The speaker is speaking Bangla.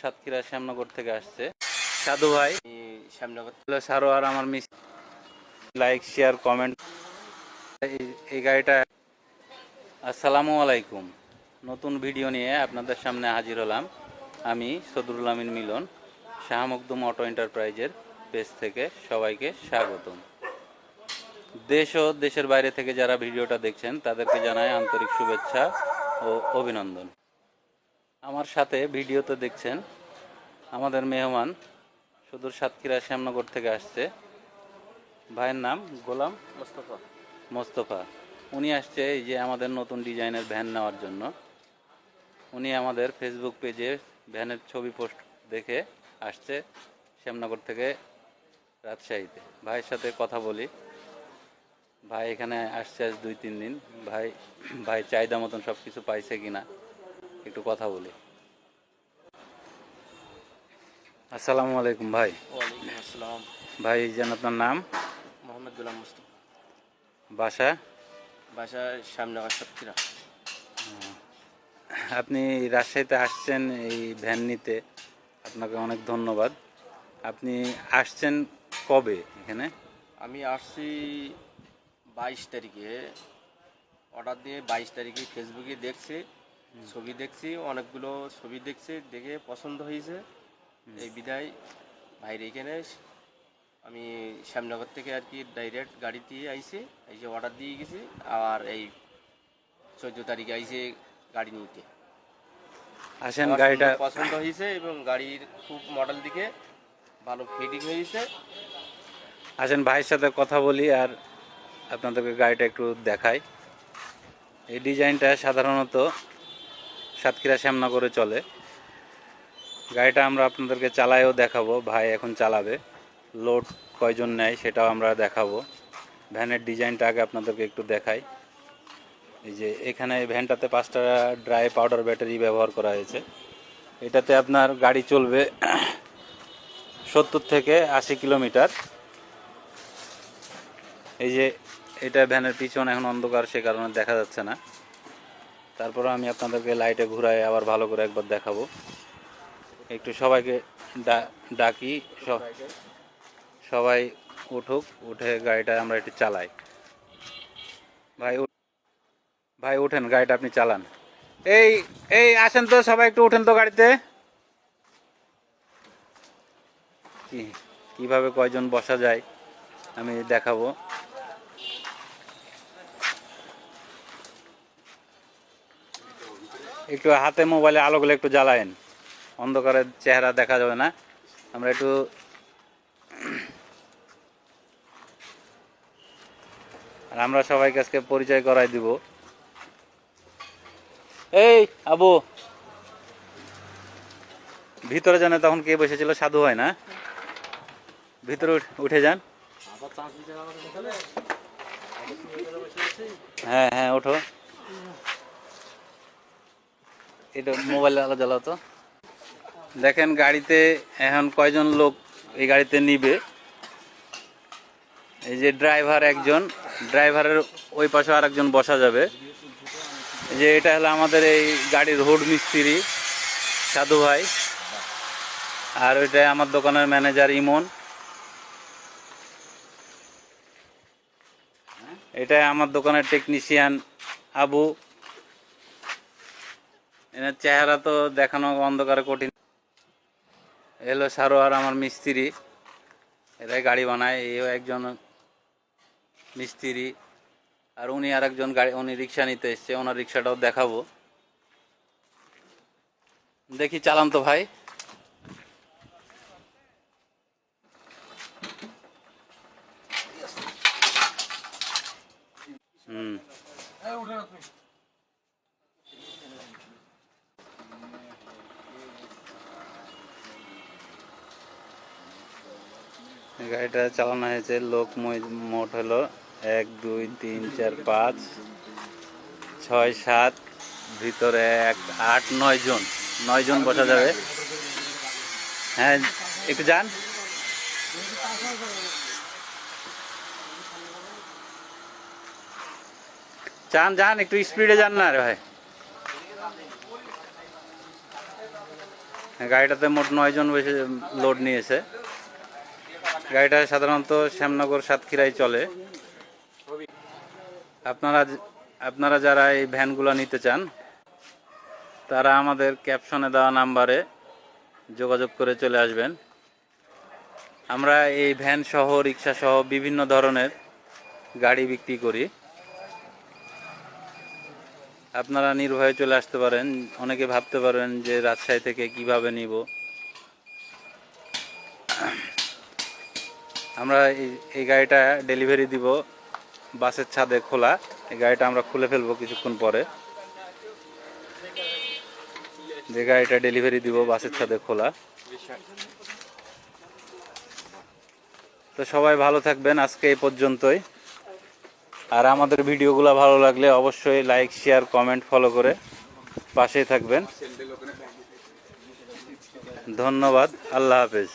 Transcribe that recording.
সাতক্ষীরা শ্যামনগর থেকে আসছে। সাধু ভাই শ্যামনগর হলো সারোয়ার আমার মিস। লাইক শেয়ার কমেন্ট এই গাড়িটা আসসালামু আলাইকুম। নতুন ভিডিও নিয়ে আপনাদের সামনে হাজির হলাম আমি সদরুল আমিন মিলন, শাহ মখদুম অটো এন্টারপ্রাইজের পেজ থেকে সবাইকে স্বাগতম। দেশ ও দেশের বাইরে থেকে যারা ভিডিওটা দেখছেন, তাদেরকে জানাই আন্তরিক শুভেচ্ছা ও অভিনন্দন। আমার সাথে ভিডিওতে দেখছেন আমাদের মেহমান সুদূর সাতক্ষীরা শ্যামনগর থেকে আসছে। ভাইয়ের নাম গোলাম মোস্তফা। মোস্তফা। উনি আসছে এই যে আমাদের নতুন ডিজাইনের ভ্যান নেওয়ার জন্য। উনি আমাদের ফেসবুক পেজে ভ্যানের ছবি পোস্ট দেখে আসছে শ্যামনগর থেকে রাজশাহীতে। ভাইয়ের সাথে কথা বলি। ভাই এখানে আসছে আজ দুই তিন দিন। ভাই ভাই চাহিদা মতন সব কিছু পাইছে কিনা? একটু কথা বলি। আসসালামু আলাইকুম ভাই। আসসালাম। ভাই যেন আপনার নাম? মোহাম্মদ গুলাম মুস্তফা। বাসা? বাসা শ্যামনগর সাতক্ষীরা আপনি রাজশাহীতে আসছেন এই ভ্যান নিতে। আপনাকে অনেক ধন্যবাদ। আপনি আসছেন কবে এখানে? আমি আসছি বাইশ তারিখে। অর্ডার দিয়ে বাইশ তারিখে ফেসবুকে দেখছি। ছবি দেখছি অনেকগুলো ছবি দেখছি দেখে পছন্দ হয়েছে। এই বিদায় ভাইয়ের এখানে আমি শ্যামনগর থেকে আর কি ডাইরেক্ট গাড়ি দিয়ে আইছি এই যে অর্ডার দিয়ে গেছি আর এই চোদ্দ তারিখে আইছে গাড়ি নিতে। আসেন গাড়িটা পছন্দ হয়েছে এবং গাড়ির খুব মডেল দিকে ভালো ফিটিং হয়েছে। আসেন ভাইয়ের সাথে কথা বলি আর আপনাদেরকে গাড়িটা একটু দেখাই। এই ডিজাইনটা সাধারণত সাতক্ষীরা শ্যামনগরে চলে। গাড়িটা আমরা আপনাদেরকে চালায়ও দেখাবো, ভাই এখন চালাবে। লোড কয়জন নেয় সেটাও আমরা দেখাবো। ভ্যানের ডিজাইনটা আগে আপনাদেরকে একটু দেখাই। এই যে এখানে ভ্যানটাতে পাঁচটা ড্রাই পাউডার ব্যাটারি ব্যবহার করা হয়েছে। এটাতে আপনার গাড়ি চলবে সত্তর থেকে আশি কিলোমিটার। এই যে এটা ভ্যানের পিছন, এখন অন্ধকার, সে কারণে দেখা যাচ্ছে না। তারপরে আমি আপনাদেরকে লাইটে ঘুরাই আবার ভালো করে একবার দেখাবো। একটু সবাইকে ডাকি সবাই উঠুক, উঠে গাড়িটা আমরা একটু চালাই। ভাই ভাই উঠেন, গাড়িটা আপনি চালান। এই এই, আসেন তো, সবাই একটু উঠেন তো গাড়িতে। কীভাবে কয়জন বসা যায় আমি দেখাবো। একটু হাতে মোবাইলে আলোগুলো একটু জ্বালায়েন। অন্ধকারের চেহারা দেখা যাবে না। আমরা একটু আর আমরা সবাইকে আজকে পরিচয় করাই দিব। এই, আবু। ভিতরে জানে তখন কে বসেছিল? সাধু হয় না? ভিতরে উঠে যান। হ্যাঁ হ্যাঁ ওঠো। এটা মোবাইল আলো জ্বালাও তো। দেখেন গাড়িতে এখন কয়জন লোক এই গাড়িতে নিবে? এই যে ড্রাইভার একজন ড্রাইভারের ওই পাশে আরেকজন বসা যাবে। যে এটা হলো আমাদের এই গাড়ির হুড মিস্ত্রি, সাধু ভাই। আর ওইটা আমার দোকানের ম্যানেজার ইমন। এটা আমার দোকানের টেকনিশিয়ান আবু। এনার চেহারা তো দেখানো অন্ধকারে কঠিন। এলো সারোয়ার আমার মিস্ত্রি। এরাই গাড়ি বানায়, এও একজন মিস্ত্রি। আর উনি আর একজন গাড়ি, উনি রিক্সা নিতে এসছে, ওনার রিক্সাটাও দেখাবো। দেখি, চালান তো ভাই। গাড়িটা চালানো হয়েছে, লোক মোট হলো এক, দুই, তিন, চার, পাঁচ, ছয়, সাত, ভিতরে এক, আট, নয় জন। নয় জন বসা যাবে। হ্যাঁ একটু যান। যান যান, একটু স্পিডে যান না রে ভাই। গাড়িটাতে মোট নয় জন বেশি লোড নিয়েছে। গাড়িটা সাধারণত শ্যামনগর সাতক্ষীরায় চলে। আপনারা আপনারা যারা এই ভ্যানগুলো নিতে চান, তারা আমাদের ক্যাপশনে দেওয়া নাম্বারে যোগাযোগ করে চলে আসবেন। আমরা এই ভ্যান সহ, রিক্সা সহ বিভিন্ন ধরনের গাড়ি বিক্রি করি। আপনারা নির্ভয়ে চলে আসতে পারেন। অনেকে ভাবতে পারেন যে রাজশাহী থেকে কীভাবে নিব। আমরা এই গাড়িটা ডেলিভারি দিব বাসের ছাদে খোলা। এই গাড়িটা আমরা খুলে ফেলব কিছুক্ষণ পরে। যে গাড়িটা ডেলিভারি দিব বাসের ছাদে খোলা। তো সবাই ভালো থাকবেন আজকে এই পর্যন্তই। আর আমাদের ভিডিওগুলো ভালো লাগলে অবশ্যই লাইক শেয়ার কমেন্ট ফলো করে পাশেই থাকবেন। ধন্যবাদ, আল্লাহ হাফেজ।